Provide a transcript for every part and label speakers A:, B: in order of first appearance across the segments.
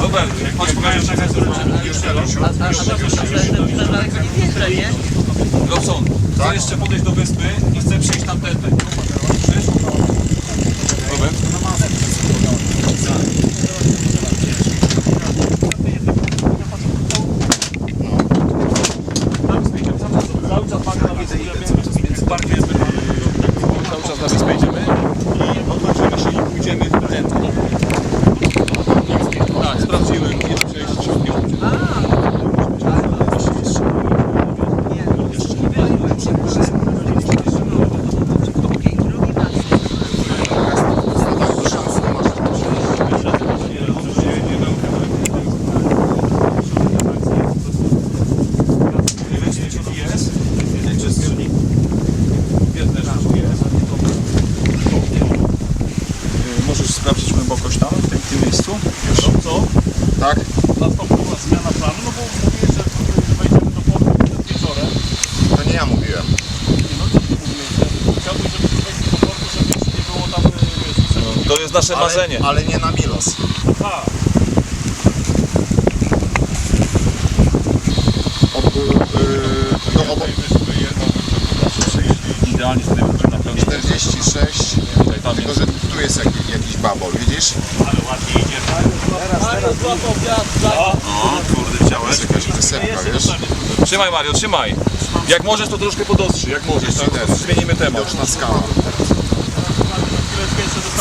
A: Dobra, chodź pokażę czekaj, już teraz.
B: A teraz nie?
A: Robson, chcę jeszcze podejść do wyspy i chcę przejść tam tępę. Wiesz?
B: Save it.
C: Tak?
B: Nastąpiła zmiana planu, no bo mówiłeś, że wejdziemy do portu przed wieczorem.
C: To nie ja mówiłem. Nie,
B: no co ty mówiłeś, że chciałbyś, żeby tu wejść do portu, żeby jeszcze nie było tam, y, wiesz, no. To jest
A: nasze marzenie. Ale,
C: ale nie na Milos.
B: A,
C: Ob, yy,
A: Idealnie sobie na pełni. 46, Tutaj, tam tylko jest.
C: że tu jest jakiś, jakiś babol, widzisz?
B: ale ładnie idzie, tak? Teraz,
D: złapał wiatr,
B: O,
A: kurde, chciałeś. Jest
B: jakaś wysepka, wiesz? Trzymaj
A: Mario, trzymaj. Jak możesz, to troszkę podostrzy, jak możesz. Jeszcze Tak? Zmienimy temat. Widoczna skała.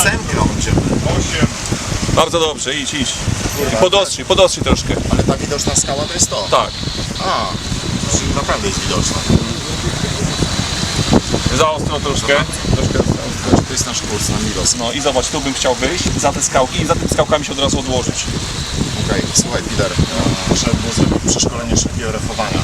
B: Semką
C: idziemy.
A: 8. Bardzo dobrze, idź, idź.
C: I podostrzyj,
A: podostrzyj troszkę.
C: Ale ta widoczna skała to jest to.
A: Tak.
C: A, czyli naprawdę jest widoczna.
A: Za ostro troszkę. Troszkę za ostro.
C: To jest nasz kurs na Milos.
A: No i zobacz, tu bym chciał wyjść za te skałki i za tymi skałkami się od razu odłożyć.
C: Okej, słuchaj Peter, e, było zrobić przeszkolenie szybkiego refowania.